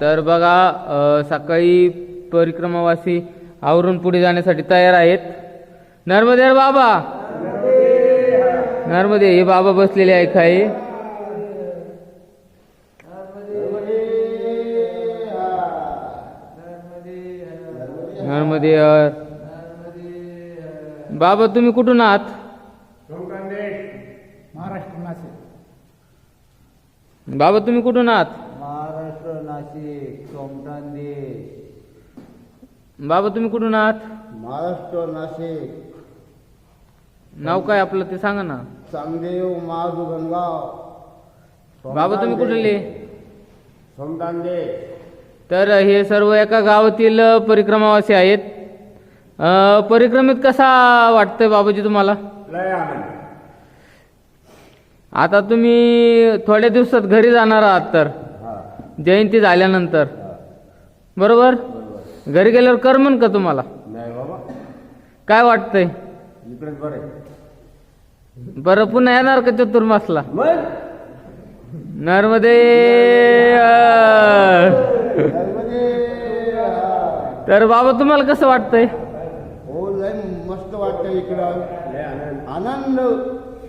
तर बघा सकाळी परिक्रमावासी आवरून पुढे जाण्यासाठी तयार आहेत. नर्मदे बाबा! नर्मदे हे बाबा बसलेले आहे खाई नर्मदे बाबा तुम्ही कुठून आहात? महाराष्ट्र बाबा तुम्ही कुठून आहात? नाशिक सोमटांदे बाबा तुम्ही कुठून आहात? महाराष्ट्र नाशिक. नाव काय आपलं ते सांगा ना. चांगदेव महादुगणगाव बाबा तुम्ही कुठले? सोमटांदे तर हे सर्व एका गावातील परिक्रमावासी आहेत. परिक्रमेत कसा वाटतंय बाबाजी तुम्हाला? आता तुम्ही थोड्या दिवसात घरी जाणार आहात तर. जयंती झाल्यानंतर. बरोबर? घरी गेल्यावर करमन का तुम्हाला? नाही बाबा. काय वाटतंय? इकडेच बरे बरं पुन्हा येणार का चतुर्मासला? मग? नर्मदे. तर बाबा तुम्हाला कसं वाटतंय? हो लय मस्त वाटतं इकडं. आनंद.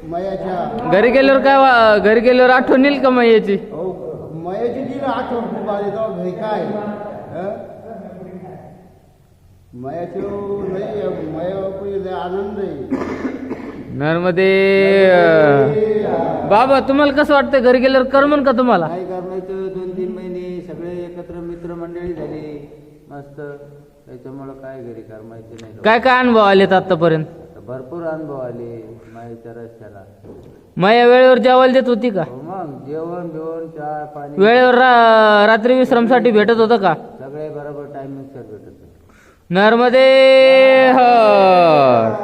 मयाच्या. घरी गेल्यावर काय वा- घरी गेल्यावर आठवण येईल का मग याची हो मयाची आठवण खूप आली तेव्हा घरी काय? हं? मयाची लय मया लय आनंद नर्मदे बाबा तुम्हाला कसं वाटतंय? घरी गेल्यावर करमन का तुम्हाला? काय करायचं दोन तीन महिने सगळे एकत्र मित्रमंडळी झाली. मस्त. त्याच्यामुळं काय घरी करमायचं नाही. काय काय अनुभव आलेत आतापर्यंत? भरपूर अनुभव आले माईच्या रस्त्याला. माया वेळेवर जेवायला देत होती का? हो मग जेवण बिवण चहा पाणी. वेळेवर रा- रात्री विश्रामसाठी भेटत होतं का? सगळे बरोबर टायमिंग सर भेटत नर्मदे हर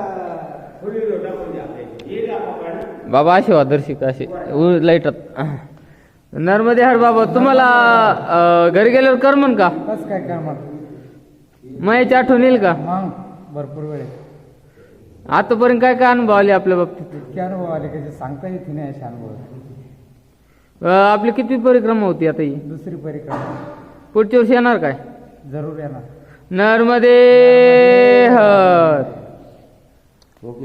बाबा असे वादर्शिक असे लाईटात नर्मदे हर बाबा तुम्हाला अं, घरी गेल्यावर करमन का? कस काय मायाची आठवण येईल का? मग भरपूर वेळ आतापर्यंत काय काय अनुभव आले आपल्या बाबतीत? इतके अनुभव आले की जे सांगता येत नाही असे अनुभव. अं, आपली किती परिक्रमा होती आता ही? दुसरी परिक्रमा. पुढच्या वर्षी येणार काय? जरूर येणार. नर्मदे हर.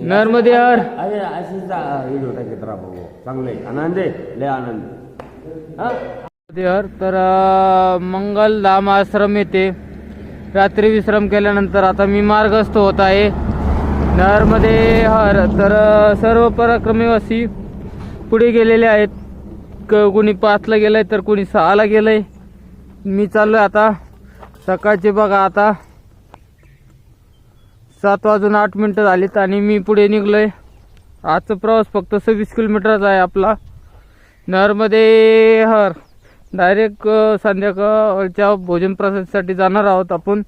नर्मदे हर. अरे अशीच व्हिडिओ टाकत राहा भाऊ चांगलं आहे. आनंद आहे. लय आनंद आहे. हा? नर्मदे हर. तर अं, मंगल धाम आश्रम येथे रात्री विश्राम केल्यानंतर आता मी मार्गस्थ होत आहे. नहरमध्ये हर तर सर्व पराक्रमीवासी पुढे गेलेले आहेत. क- कोणी पाचला गेलंय तर कोणी सहाला गेलंय. मी चाललोय आता. सकाळचे बघा आता. सात वाजून आठ मिनटं झालीत आणि मी पुढे निघलोय. आजचा प्रवास फक्त सव्वीस किलोमीटरचा आहे आपला. नहरमध्ये हर डायरेक्ट संध्याकाळच्या भोजन प्रसादसाठी जाणार आहोत आपण.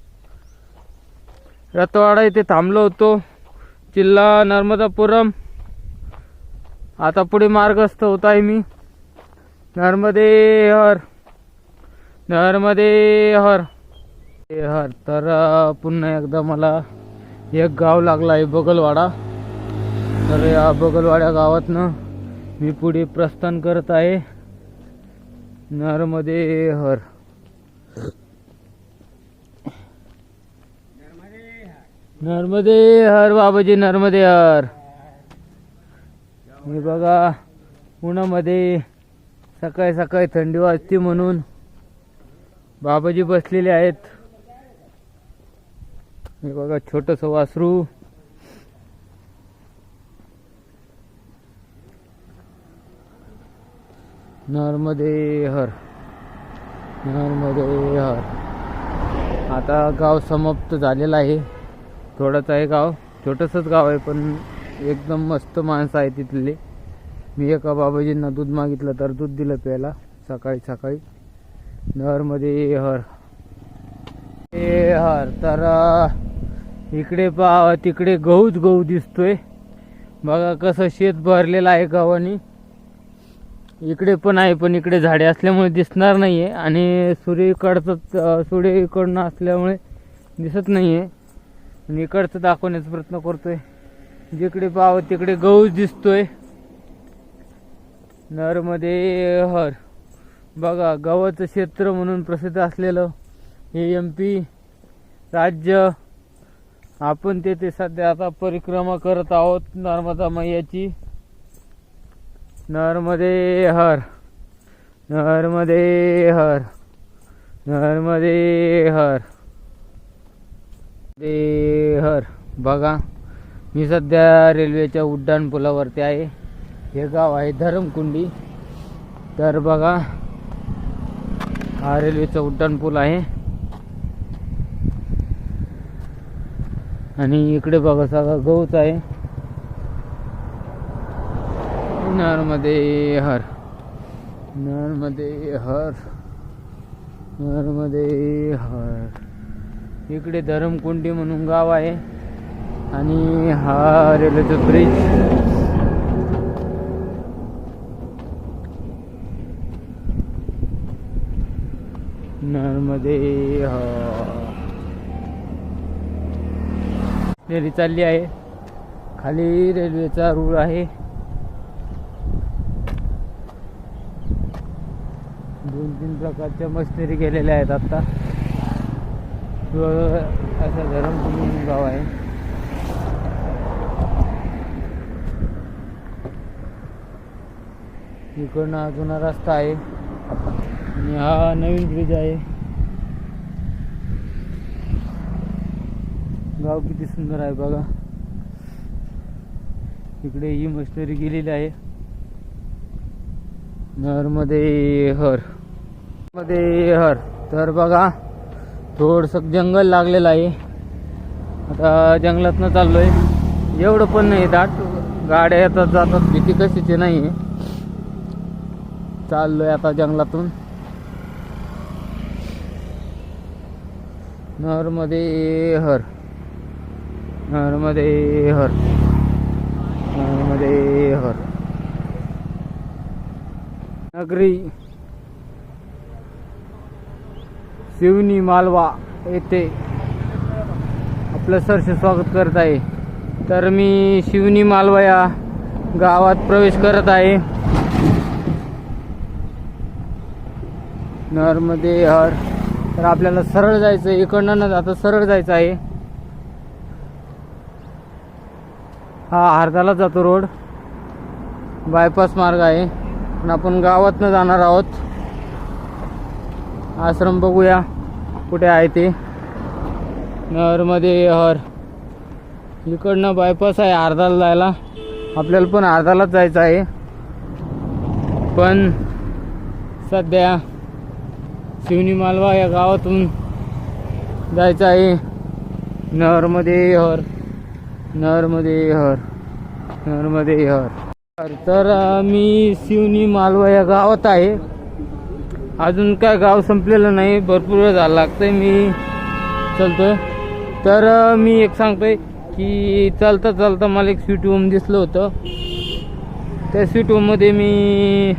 रतवाडा इथे थांबलो होतो. जिल्हा नर्मदापुरम. आता पुढे मार्गस्थ होत आहे मी. नर्मदे हर नर्मदे हर हे हर तर पुन्हा एकदा मला एक गाव लागला आहे बगलवाडा. तर या बगलवाड्या गावातनं मी पुढे प्रस्थान करत आहे. नर्मदे हर नर्मदे हर बाबाजी नर्मदे हर. मी बघा उन्हामध्ये सकाळी सकाळी थंडी वाजते म्हणून बाबाजी बसलेले आहेत. हे बघा छोटस वासरू. नर्मदे हर. नर्मदे हर. आता गाव समाप्त झालेला आहे. थोडंच आहे गाव छोटंसंच गाव आहे पण एकदम मस्त माणसं आहे तिथले. मी एका बाबाजींना दूध मागितलं तर दूध दिलं प्यायला सकाळी सकाळी. नहरमध्ये हर. ए हर तर इकडे पा तिकडे गहूच गहू दिसतोय. बघा कसं शेत भरलेलं आहे गावानी. इकडे पण आहे पण इकडे झाडे असल्यामुळे दिसणार नाही आहे आणि सूर्य इकडचंच सूर्य इकडनं असल्यामुळे दिसत नाही आहे आणि इकडचं दाखवण्याचा प्रयत्न करतोय. जिकडे पाहावं तिकडे गहूच दिसतोय. नरमध्ये हर. बघा गव्हाचं क्षेत्र म्हणून प्रसिद्ध असलेलं हे एम पी राज्य. आपण तेथे सध्या आता परिक्रमा करत आहोत नर्मदा मैयाची. नर्मदे हर. नर्मदे हर. नर्मदे हर. दे हर बघा. मी सध्या रेल्वेच्या उड्डाण पुलावरती आहे. हे गाव आहे धरमकुंडी. तर बघा हा रेल्वेचा उड्डाण पूल आहे. आणि इकडे बघा सगळा गहूच आहे. नर्मदे हर नर्मदे हर नर्मदे हर. इकडे धरमकुंडी म्हणून गाव आहे. आणि हा रेल्वेचा ब्रिज नर्मदे रेल्वे चालली आहे. खाली रेल्वेचा रूळ आहे. दोन तीन प्रकारच्या मशिनरी गेलेल्या आहेत आता. असा गरम धरमकुंडी गाव आहे? इकडनं हा जुना रस्ता आहे. आणि हा नवीन ब्रिज आहे. गाव किती सुंदर आहे बघा. इकडे ही मशिनरी गेलेली आहे. नरमध्ये हरमध्ये हर तर बघा थोडस जंगल लागलेलं आहे. आता जंगलातनं चाललोय. एवढं पण नाही दाट. गाड्या येतात जातात. भीती कशीची नाही आहे चाललोय आता जंगलातून. नरमध्ये हर. नरमध्ये हर. नरमध्ये हर. नगरी. शिवनी मालवा येथे आपलं सरसे स्वागत करत आहे. तर मी शिवनी मालवा या गावात प्रवेश करत आहे. नरमध्ये हर. तर आपल्याला सरळ जायचं आहे इकडनं न जाता सरळ जायचं आहे. हा हरदाला जातो रोड. बायपास मार्ग आहे. पण आपण गावातनं जाणार आहोत. आश्रम बघूया. कुठे आहे ते? नरमध्ये हर. इकडनं बायपास आहे अर्धाला जायला. आपल्याला पण अर्धालाच जायचं आहे. पण सध्या शिवनी मालवा या गावातून जायचं आहे. नरमध्ये हर. नहरमध्ये हर. नरमध्ये हर. तर मी शिवनी मालवा या गावात आहे. अजून काय गाव संपलेलं नाही भरपूर वेळ झाला लागतंय मी चलतोय. तर मी एक सांगतोय की चालता चालता मला एक स्वीट होम दिसलं होतं. त्या स्वीट होममध्ये मी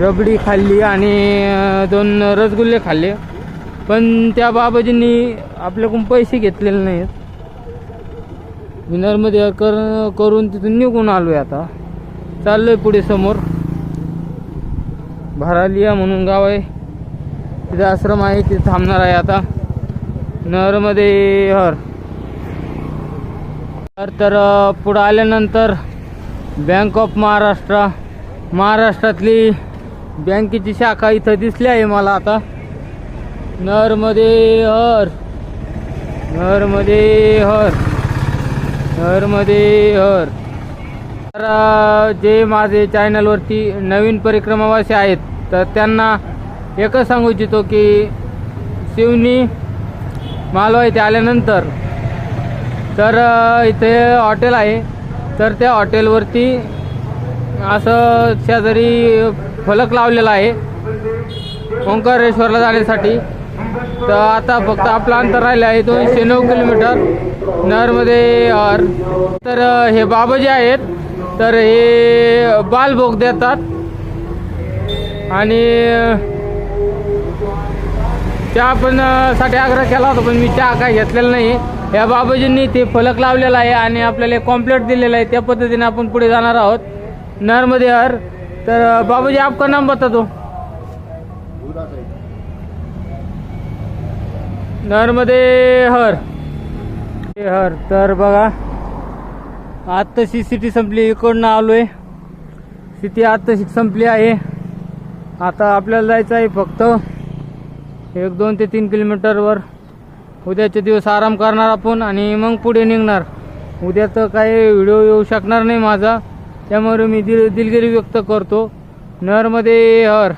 रबडी खाल्ली आणि दोन रसगुल्ले खाल्ले. पण त्या बाबाजींनी आपल्याकडून पैसे घेतलेले नाहीत. विनरमध्ये कर करून तिथून निघून आलो आहे आता. चाललो आहे पुढे समोर. भरालिया म्हणून गाव आहे. तिथे आश्रम आहे तिथे थांबणार आहे आता. नरमध्ये हर. तर तर पुढं आल्यानंतर बँक ऑफ महाराष्ट्र महाराष्ट्रातली बँकेची शाखा इथं दिसली आहे मला आता. नरमध्ये हर. नरमध्ये हर. नरमध्ये हर. तर जे माझे चॅनलवरती नवीन परिक्रमावासी आहेत तर त्यांना एकच सांगू इच्छितो की शिवनी मालवा इथे आल्यानंतर तर इथे हॉटेल आहे तर त्या हॉटेलवरती असं शेजारी फलक लावलेला आहे ओंकारेश्वरला जाण्यासाठी. तर आता फक्त आपलं अंतर राहिलं आहे दोनशे नऊ किलोमीटर नरमध्ये आर तर हे बाबाजी आहेत. तर हे बालभोग देतात. आणि चहा पण साठी आग्रह केला होता पण मी चहा काय घेतलेला नाही. या बाबाजींनी ते फलक लावलेला आहे आणि आपल्याला कॉम्प्लेट दिलेला आहे. त्या पद्धतीने आपण पुढे जाणार आहोत. नरमध्ये हर. तर बाबाजी आपका नाम बता दो. नरमध्ये हर. हर. तर बघा आत्ताशी सिटी संपली इकडनं आलोय. सिटी आत्ताशी संपली आहे. आता आपल्याला जायचं आहे फक्त एक दोन ते तीन किलोमीटरवर उद्याचे दिवस आराम करणार आपण आणि मग पुढे निघणार. उद्या तर काही व्हिडिओ येऊ शकणार नाही माझा. त्यामुळे मी दिल दिलगिरी व्यक्त करतो. नरमध्ये हर.